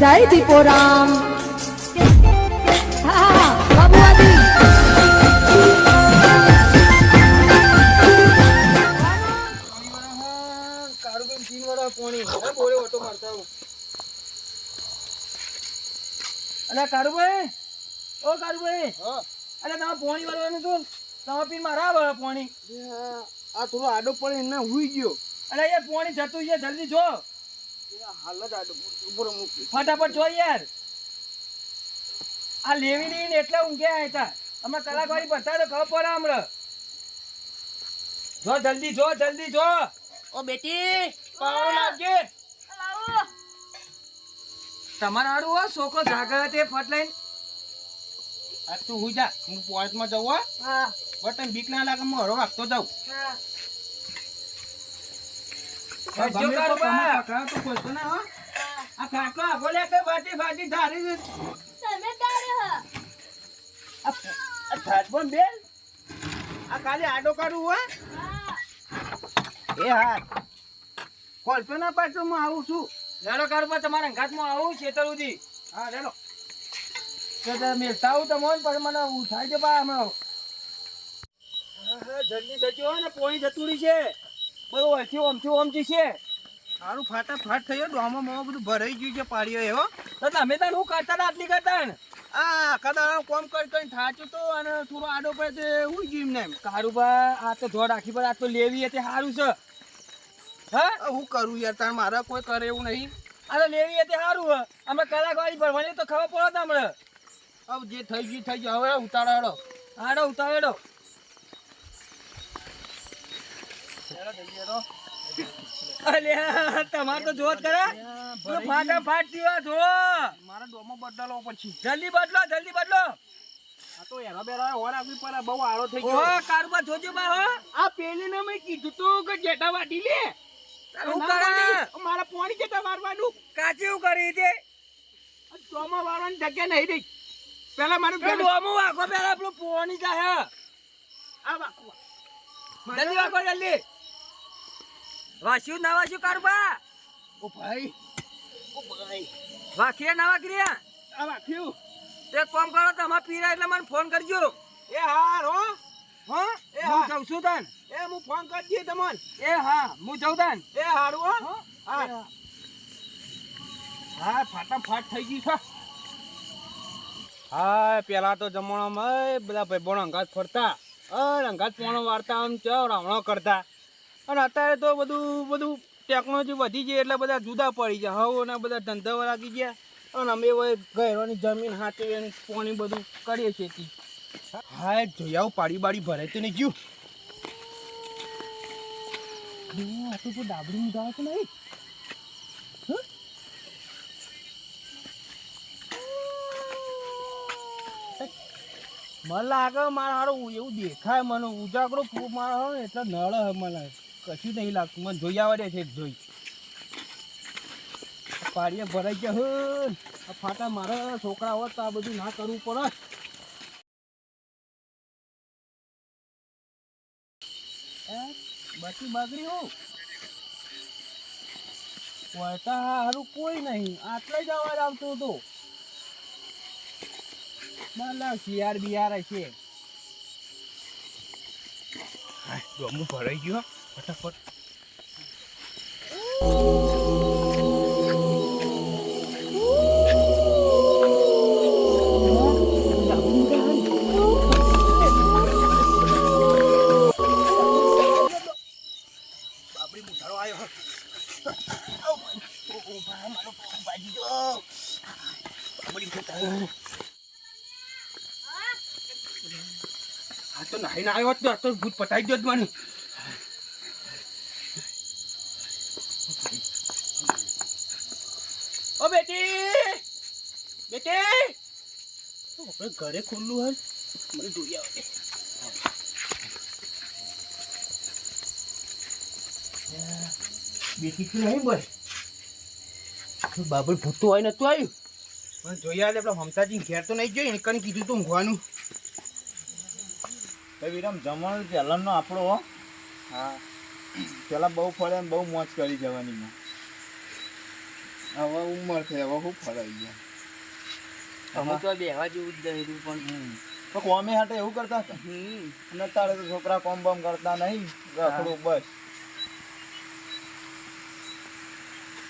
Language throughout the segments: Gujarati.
જય દીપોરામ. હા બાબુ આદિ કારુબેન તીન વાળા પોણી હે બોલે ઓટો મારતા હું અલે કારુભાઈ? ઓ કારુભાઈ. હા. અલે તમે પોણી વાળવાનું તું તમે પીન મારા આવે પોણી? આ થોડો આડો પડે એને હુઈ ગયો. અલે યાર પોણી જતું છે જલ્દી જો. ફટાફટ જો યાર. આ લેવી નહીં એટલે ઊંઘ્યા હતા અમે કલાક વાળી બતા તો ખબર પડે હમણાં. જો જલ્દી જો જલ્દી જો. ઓ બેટી પાવડો લાવજે. તમારા આડું હો છોકરો જાગા તે ફટ લઈને. આ તું હું જા. હું પોર્ટમાં જવું હો. હા. બટન બીક ના લાગે હું હરો વાગતો જાઉં. હા. આડો કાઢું હો. એ હા. ખોલતો ના પાછો હું આવું છું. લેડો કારુબા તમારા ઘાટમાં આવું છેતર સુધી. હા લેલો મેળતા આવું તમને પણ મને ઉઠાઈ દે બા હમણાં. હા, હા, જલ્દી જજો ને પોણી જતું રહી છે. બધું અહીંથી ઓમથી ઓમથી છે સારું ફાટાફાટ થયો ડોમો મોમો બધું ભરાઈ ગયું છે પાડ્યો એવો તો તમે તાર હું કરતા આટલી કરતા? ને આ કદાચ કોમ કરી કરીને થાચું તો અને થોડો આડો પડે તે હું જીમ ને એમ. કારુબા આ તો ધોડ રાખી પડે આ તો લેવી હતી સારું છે. હા? હું કરું યાર તાર મારા કોઈ કરે એવું નહીં. આ તો લેવી હતી સારું હે અમે કલાક વાળી ભરવાની તો ખબર પડે તમને હવે જે થઈ ગયું થઈ ગયું. હવે ઉતારો હેડો. હાડો ઉતાવેડો અલ્યા તમારે તો જોત કરે ફાટા ફાટ દીવા જો મારા ડોમો બદલો પછી. જલ્દી બદલો જલ્દી બદલો. આ તો એના બેરા હોર આગવી પર બહુ આળો થઈ ઓ કારુબા જોજો બા હો. આ પેલી ને મેં કીધું તું કે વાટી લે. હું કરે મારા પોણી જેઠા મારવાનું. કાચી કરી તે આ ચોમા વાળવાની જગ્યા નહીં રહી. પેલા મારું ડોમું વાગો પેલા પેલું પોણી જાય આ. જલ્દી વાગો જલ્દી. વાસ્યું ના વાસ્યું કારુબા ઓ ભાઈ. ઓ ભાઈ. વાખીએ ના વાખીએ આ વાક્યું તે કોમ કરો તમારે પીરા એટલે મને ફોન કરજો. એ હાર હો. હો? એ હું જઉં છું તન. એ હું ફોન કરી દઈએ તમને. એ હા હું જઉં તન. એ હારું હો. હો? હા. ફાટાફાટ થઈ ગયું છે હા પેલા તો જમાનામાં બધા બધા બોણ અંગાત ફરતા. અર અંગાત પોણો વાર્તા આમ ચવડાવણો રાવણો કરતા. અને અત્યારે તો બધું બધું ટેકનોલોજી વધી ગઈ એટલે બધા જુદા પડી ગયા. હવે અને બધા ધંધા લાગી ગયા. અને અમે ઘરોની જમીન હાથે પોણી બધું કરીએ ખેતી હા જોઈ આવું પાડી બાડી ભરાય તો નહીં ગયું. આ તો ડાબડી તો નહીં મને લાગે મારે હારું એવું દેખાય મને ઉજાગરો મારે એટલે નળ મને. કશું નહીં લાગતું. મને જોઈ આવે છે જોઈ. પાડીએ ભરાઈ ગયા હે આ ફાટા મારા છોકરા હોત તો આ બધું ના કરવું પડે? બાકી બાગડી હું? વળતા હારું કોઈ નહીં. આટલે જ અવાજ આવતો હતો. ના શિયાર બિયાર હશે. ગમું ભરાઈ ગયો ફટાફટ. આ તો નાહીને આવ્યો આ તો ભૂત પટાઈ ગયો જ મને. ઓ બેટી! બેટી! આપણે ઘરે ખુલ્લું હોય મને જોઈ આવે. બેટી તો નહીં બોલ બાબલ ભૂત તો હોય નતું આવ્યું? પણ જોઈ આવે આપણે મમતાજી ઘેર તો નહીં જોઈ કને કીધું તો ઊંઘવાનું વિરમ જમવાનું પહેલાંનો આપણો હા. પેલા બહુ ફળે બઉ બહુ મોજ કરી જવાની હવે ઉંમર છે હવે હું ફરાઈ ગયા અમે તો બેહવા જેવું જ નહીં પણ. તો કોમે હાટે એવું કરતા હતા? અને તારે તો છોકરા કોમ બમ કરતા નહીં રખડું બસ.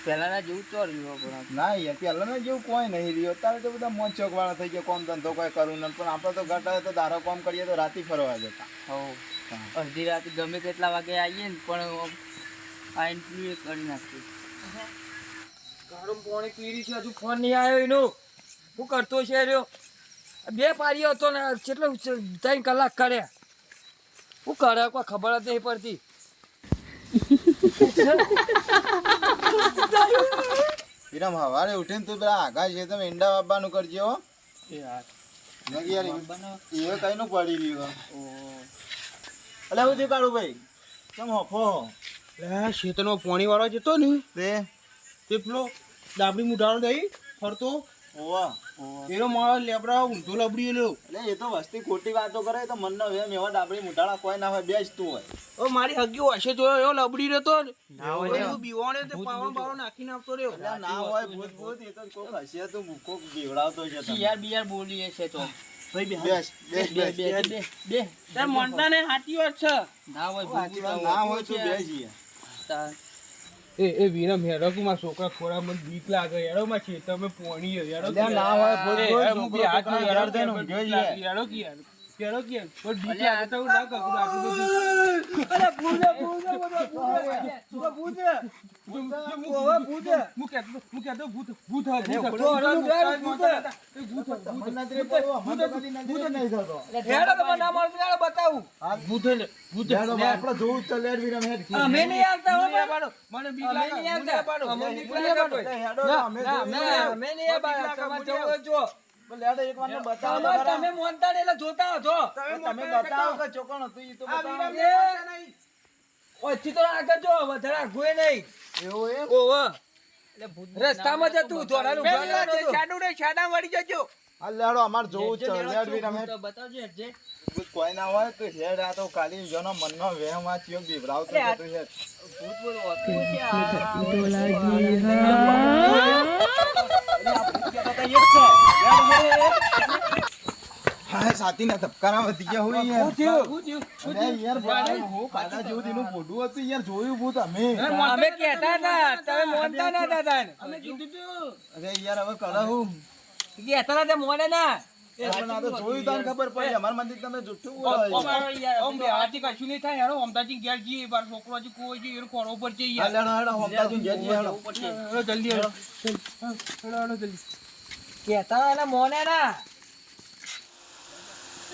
પહેલાના જેવું તો રહ્યું ના યાર પહેલાના જેવું કોઈ નહીં રહ્યો. તારે તો બધા મોજ ચોક વાળા થઈ ગયા કોમ ધંધો કોઈ કરવું નહીં પણ આપણે તો ઘટાડે તો દારો કોમ કરીએ તો રાતે ફરવા જતા. હો. અડધી રાતે ગમે તેટલા વાગે આવીએ ને પણ આઈને કરી નાખીએ. ગરમ પાણી પીરી છે હજુ ફોન નહીં આવ્યો એનો. હું કરતો છે રહ્યો બે પારી હતો ને કેટલો ત્રણ કલાક કર્યા હું કરે કોઈ ખબર જ નહીં પડતી. વિરમ હવારે ઉઠીને તું પેલા આઘા છે તમે ઈંડા બાબાનું કરજે હો. એ હા નકી યાર એ કઈનું પડી રહ્યું એટલે હું થયું કાઢું ભાઈ? કેમ હફો શેતનો પાણી વાળો જતો ને તે તે પેલો ડાબડી મુઢાળો દઈ ફરતો. ઓવા એનો મારો લેબડા ઊંધો લબડી એલો એટલે એ તો વસ્તી ખોટી વાતો કરે તો મનનો વેમ એવા ડાબડી મુઠાળા કોઈ ના હોય બેસતું હોય. ઓ મારી હગ્યો હશે જો એવો લબડી રહેતો ના હોય એવું બીવાણે તે પાવણ બાવણ નાખીને આવતો રહ્યો. એટલે ના હોય ભૂત ભૂત એ તો કોક હશે તો કોક બીવડાવતો છે તો યાર બિયાર બોલીએ છે તો. બેસ બેસ બે બેસ બે બે બે. તાર મનતા ને સાચી વાત છે. ના હોય ના હોય તો બેસ યાર. એ એ વિરમમાં કે મારા છોકરા ખોરા મને બીક લાગે. હેરો માં છે તમે પોણી અલ્યા ના હોય હાથ કે યાર. હેરો કે? પણ બીક લાગે તો ના કરું આટલું બધું અરે ભૂત ભૂત ભૂત ભૂત ભૂત છે. હું કહેતો- હું કહેતો ભૂત ભૂત ભૂત. તો ભૂત ભૂત ભૂત તો નહીં થતો. હેરો તમે ના મારો તો બતાવું. હા, ભૂત ભૂત હેડો, આપણે જોવું જ છે, લેટ હેડ. અમે નહીં આવતા હો મને બીક લાગે મને આવતા. અમે બીક લાગે હેડો, અમે. અમે નહીં આવતા. તમારે જો. પણ લેડો, એક વાર મને બતાવો તો તમે મોનતા એટલે જોતા હો તમે બતાવો કે ચોકણ હતું ઈ તો ઓછી તો આગળ જો વધારે આઘું નહીં. એવું એમ? ઓહો. એટલે ભૂત રસ્તામાં જતું ધોળાનું ઘર નહોતું. હા, લેડો, અમારે જોવું છે. બતાવજો જે કોઈ ના હોય તો હેડ આ તો ખાલી જેનો મનનો થયો હેડ. ભૂત બોલ છે આ હા, સાથીના ધબકારા વધી ગયા હોય યાર. શું થયું? શું થયું? શું અરે થયું? યાર, ભાઈ, જેવું તેનું મોઢું હતું યાર, જોયું ભૂત અમે. અમે કહેતા હતા તમે મોનતા ના હતા તાન. અમે કીધું તું. અરે યાર, હવે કરે હું? કહેતા હતા મોને ના પણ આ તો જોયું તાને ખબર પડી.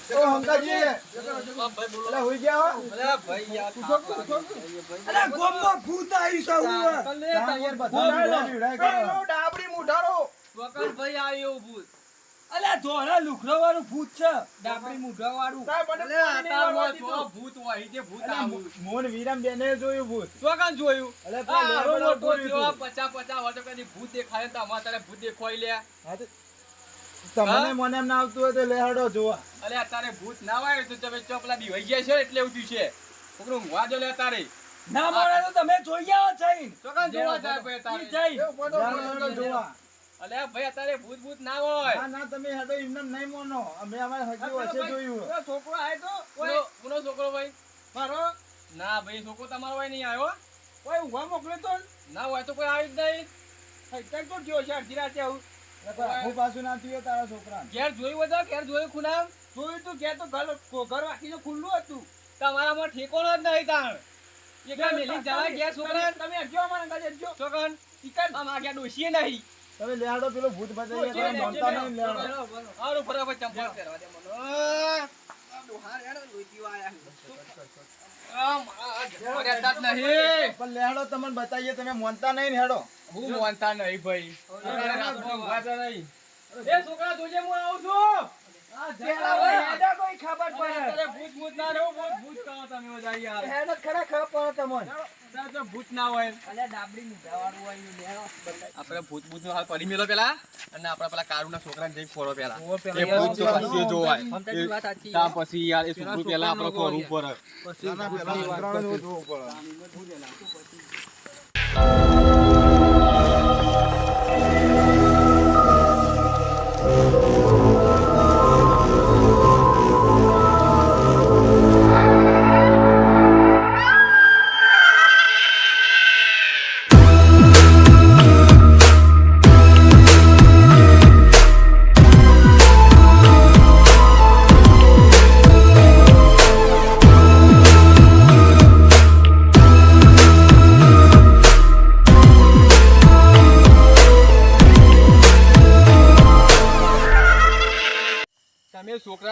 અમારા મંદિર તમે જુઠ્ઠું બોલો છો. ઓમ બેહાથી કશું નહીં થાય હેરો અમદાજી ઘેર જઈએ બાર છોકરો હજી કોઈ છે એનો મોને ના. ડાબડી મુઢારો વકરભાઈ આવ્યો ભૂત. અલે ધોળા લુખરો વાળું ભૂત છે. ડાબડી મુઢા વાળું અલે આતા તો ભૂત હોય જે ભૂત આવું. મોન વિરામ બેને જોયું ભૂત. ચોકાન જોયું? અલે લેબડો મોટો પૂર્યું પચા પચા પચાસ કદી ભૂત દેખાય તો અમારે તારે ભૂત દેખવાય લે તમને મને એમ ના આવતું હોય તો લેહડો જોવા. અલે અત્યારે ભૂત ના આવે તો તમે ચોપલા બીવાઈ ગયા છો એટલે એવું છે. છોકરો ઊંઘવા જો લે તારે? ના મળે તો તમે જોઈ આવો જઈને. ચોકાન જોવા જાય ભાઈ તારે. જઈ જોવા. અલે ભાઈ અત્યારે ભૂત ભૂત ના હોય. ના ના તમે હેડો એમને નહીં મોનો. અમે અમારે હજી વચ્ચે જોયું. છોકરો આય તો? કોઈ કોનો છોકરો ભાઈ? મારો? ના ભાઈ છોકરો તમારો હોય નહીં આવ્યો. કોઈ ઊભા મોકલે તો ના. હોય તો કોઈ આવી જ નહીં. હૈતર તો જો છે અડધી રાતે આવું. હું પાછું ના થયું તારા છોકરા ઘેર જોયું બધા ઘેર જોયું ખૂણા જોયું તું ઘેર તો ઘર ઘર વાંકીને ખુલ્લું હતું. તમારામાં ઠેકોનો જ નહીં તાણ. એક મેલી જવા ગયા છોકરા તમે અડજો અમારા અંદાજે અડજો છોકરા ઈકન. અમારા ગયા ડોસીએ નહીં. તમે લે હેડો પેલો ભૂત બચાવી તમે માનતા નહીં લે હેડો. હારું ફટાફટ ચંપલ કરવા દે મને. આ ડોહાર હેડ લોહી આયા આમ આ ઘેર રહેતા જ નહીં. પણ લે હેડો તમને બતાઈએ તમે માનતા નહીં હેડો. હું માનતા નહીં ભાઈ. રાતમાં નહીં એ છોકરા જોજે હું આવું છું. ખબર પડે. ભૂત ભૂત ના રહો ભૂત ભૂત કહો તમે યાર. હેડા ખરા ખબર પડે તમને. ભૂત ના હોય. આપણે ભૂત ભૂતનું હાલ પડી મેલો પેલા. અને આપણા પેલા એ ભૂત તો પછી જોવાય. પછી યાર એ છોકરું પેલા આપણે પછી ના, ના, ભૂતની પેલા જોવું પડે.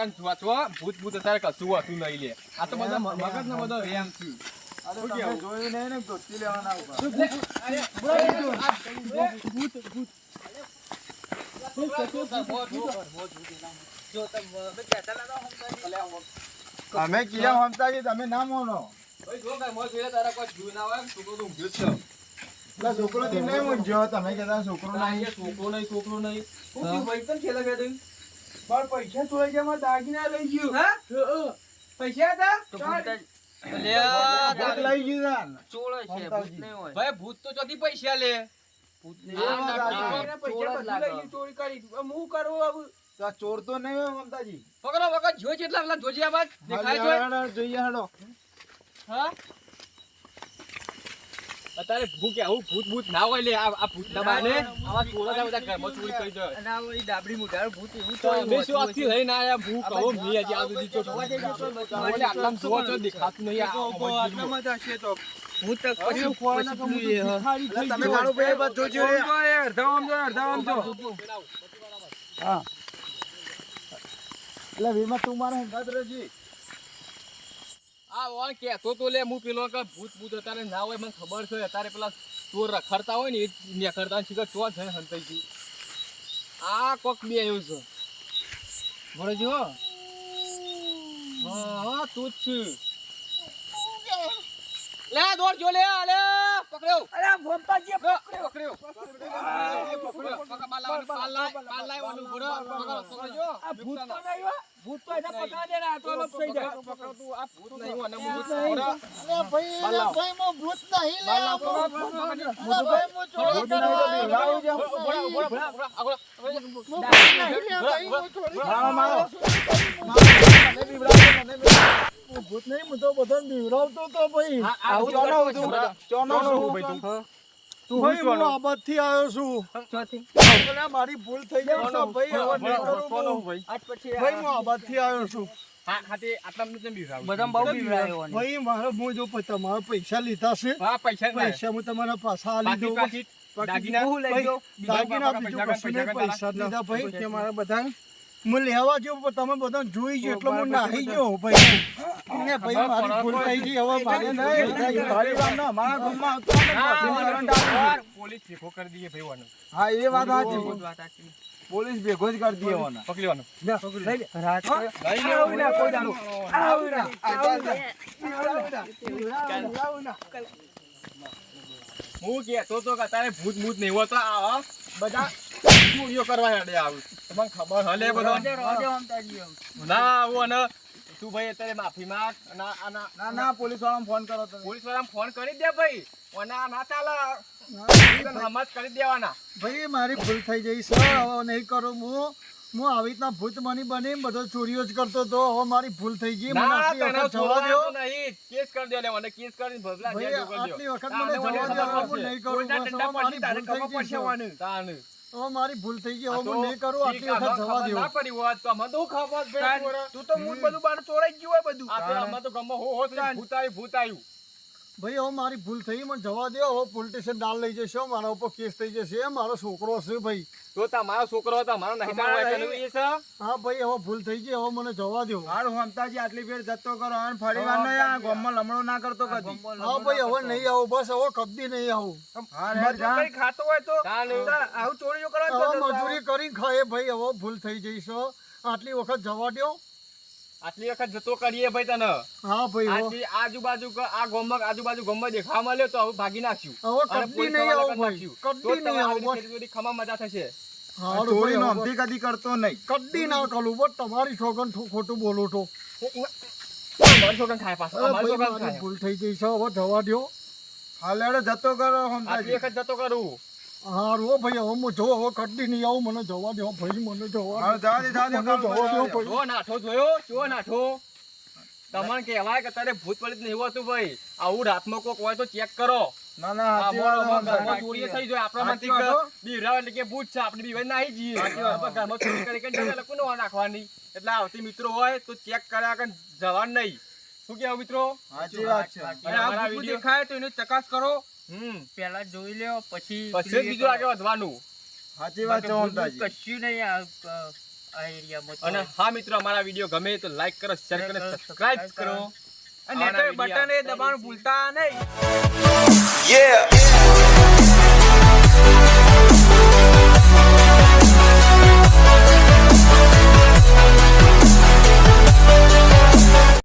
છોકરાને જોવા ભૂત ભૂત અત્યારે કશું હતું નહીં લે. આ તો બધા મગજ ને બધો લેવાના ઉપર. અમે કિયા હમતા છીએ, તમે ના માનો. તારા છોકરો છે. છોકરો નહીં મૂંઝ્યો તમે કહેતા છોકરો નહીં. છોકરો નહીં છોકરો નહીં. ખેલા ગયા? મારા પૈસા ચોરાઈ ગયા મારા દાગીના લઈ ગયું. હા? પૈસા હતા? ચાલ. ભૂત લઈ ગયું છે ભાઈ ભૂત તો ચોથી પૈસા લે. એ વાત પૈસા બધું લઈ ગયું, ચોરી કરી હું કરું હવે ચોર તો નહીં હોય મમતાજી પકડો પકડ જોઈ છે એટલા પેલા જોજે આમાં દેખાય જોઈએ હા? અત્યારે ભૂખ કે આવું ભૂત ભૂત ના હોય લે આ આ ભૂત દબાને આવા ચોરા ના બધા ઘરમાં ચોરી કરી જાય. તો અમે શું આખી લઈને આયા? ભૂત કહો મી હજી આ સુધી ચોર ઓલે આટલામાં જોવો છો દેખાતું નહીં આ તો આટલામાં જ હશે તો. હું તો પછી ખોવાના તો ભિખારી તમે. કાળુ ભાઈ બાદ જોજો જો અડધા આમ જો, અડધા આમ જો. હા. એટલે વીમા તું મારે હંગાત રહેજે. આ ઓન કહેતો તો લે હું પેલો કે ભૂત ભૂત અત્યારે ના હોય મને ખબર છે અત્યારે પેલા ચોર રખડતા હોય ને એ નેખડતા શીખર ચો છે હંતાઈ ગયું આ કોક બે આવ્યું છે ભણજો હા હા તું જ છું લે દોડ જો લે લે પકડ્યો અરે ભોંપાજી, પકડ્યો પકડ્યો પકડ્યો પકડ્યો પકડ્યો પકડ્યો પકડ્યો પકડ્યો પકડ્યો પકડ્યો પકડ્યો પકડ્યો ભૂત તો એને પકડા દે ને, આ તો અલગ થઈ જાય. પકડતું આ ભૂત નહીં અને ભૂત નહીં. અરે ભાઈ, બાલ ભાઈ, મો ભૂત નહીં લે. બાલ લાવ, અરે પકડો. ભાઈ, હું ચોરી ભૂત નહીં કરવા તો આવ્યો છું. ભૂત નહીં લે, ભાઈ, હું ચોરી મારો, મારો. મને બીવડાવતો, મને ભૂત નહીં, હું તો બધાને બીવડાવતો તો ભાઈ. આવું ચાલો તું. ભાઈ તું. તું ભાઈ, હું આબાદથી આવ્યો છું. ચોથી. મારી ભૂલ થઈ ગઈ છે, ભાઈ, હવે નહીં કરું. ભાઈ. આજ પછી ભાઈ, હું આબાદથી આવ્યો છું. પૈસા લીધા છે પૈસા હું તમારા પાછા દાગીના. પૈસા બીજું કશું લીધા ભાઈ મારા બધા હું લેવા ગયો પણ તમે બધા જોઈ ગયો એટલે હું નાહી ગયો ભાઈ ને ભાઈ મારી ભૂલ થઈ ગઈ હવે મારે નહીં થાય. વાત ના, મારા ગામમાં આવતો ને હા, બધું હા, કરંટ આવે. હા, પોલીસ ભેગો કરી દઈએ ભાઈ વાનો. હા એ વાત સાચી પોલીસ ભેગો જ કરી દે એવાના. પકડી વાનો. લઈ લે. રાત લઈ લે, આવું ના, કોઈ દાડો. આવું ના, આવું ના. હું કહેતો તો કે તારે ભૂત ભૂત નહીં હોતો આવા બધા ચોરીઓ કરવા હેડે આવું તમને ખબર હલે બધો. ના આવું અને તું ભાઈ અત્યારે માફી માંગ ના ના પોલીસવાળા ફોન કરો તમે. પોલીસવાળા ફોન કરી દે ભાઈ અને ના ચાલે. હમત કરી દેવાના. ભાઈ મારી ભૂલ થઈ ગઈ છે હવે નહીં કરું હું. હું આવી રીતના ભૂત મની બની બધો ચોરીઓ જ કરતો હતો. હવે મારી ભૂલ થઈ ગઈ મને ના આટલી વખત જવા દો. નહીં. કેસ કરી દે લે મને કેસ કરીને ભગલા ભાઈ આટલી વખત મને જવા દો. નહીં કરું. મારી ભૂલ થઈ ગઈ તાને. હવે મારી ભૂલ થઈ ગઈ હવે હું નહીં કરું આટલી વખત જવા દેવું. ના પડી વાત તો આમાં તો ખબર તું તો મૂળ બધું બાર ચોરાઈ ગયું હોય બધું. આ તો આમાં તો ગમો હો હો ભૂતાયું ભૂત આવ્યું, ભૂત આવ્યું. ભાઈ હવે મારી ભૂલ થઈ મને જવા દો. હવે પોલીસ ડાલ લઈ જશો મારા ઉપર કેસ થઈ જશે. મારો છોકરો છે ભાઈ. તો તમારો છોકરો હતો મારો નહીં છે? હા ભાઈ હવે ભૂલ થઈ ગઈ હવે મને જવા દો. હારું હમતાજી આટલી ફેર જતો કરો. અને ફરી વાર નહીં આ ગામમાં લમણો ના કરતો કદી. હા ભાઈ હવે નહીં આવું બસ હવે કદી નહીં આવું. હા કઈ ખાતો હોય તો આવું ચોરીઓ કરવા. મજૂરી કરી ખાય ભાઈ હવે ભૂલ થઈ જઈ છે આટલી વખત જવા દો આટલી વખત જતો કરીએ ભાઈ તને. હા ભાઈ આજુબાજુ આ ગામમાં આજુબાજુ ગામમાં દેખાવા મળ્યો તો હવે ભાગી નાખ્યું. હવે કદી નહીં આવું ભાઈ. કદી નહીં આવું આવી મજા થશે. ચોરી કદી કરતો નહીં. કદી ના કરું તમારી છોકન ખોટું બોલો છો. ખાય પાછો. મારી ભૂલ થઈ ગઈ છે હવે જવા દ્યો. હાલ જતો કરો આટલી વખત જતો કરું. હારું હો ભાઈ હવે હું જો હવે કદી નહીં આવું મને જવા દ્યો ભાઈ મને જવા હા, જવા દે, જવા દે, મને જવા જો નાઠો જોયો? જો નાઠો. તમને કહેવાય કે તારે ભૂત પલિત નહીં હોતું ભાઈ. આવું રાતમાં કોક હોય તો ચેક કરો. ના ના સાચી થઈ જાય. આપણા. બીવડાવે એટલે કે ભૂત છે આપણે બીવાય નાહી જઈએ. ઘરમાં ચોરી કરી કરીને કોને નાખવાની. એટલે આવતી મિત્રો હોય તો ચેક કર્યા કે જવાનું નહીં. શું કહેવું મિત્રો? સાચી વાત છે. અને આ ભૂત દેખાય તો એની ચકાસ કરો. હમ પેલા જોઈ લ્યો પછી પછી બીજું આગળ વધવાનું. સાચી વાત છે ઓમતાજી કશું નહીં આ એરિયામાં અને હા મિત્રો અમારા વીડિયો ગમે તો લાઈક કરો શેર કરો સબસ્ક્રાઇબ કરો અને આવાના બટન એ દબાણ ભૂલતા નહીં. Yeah.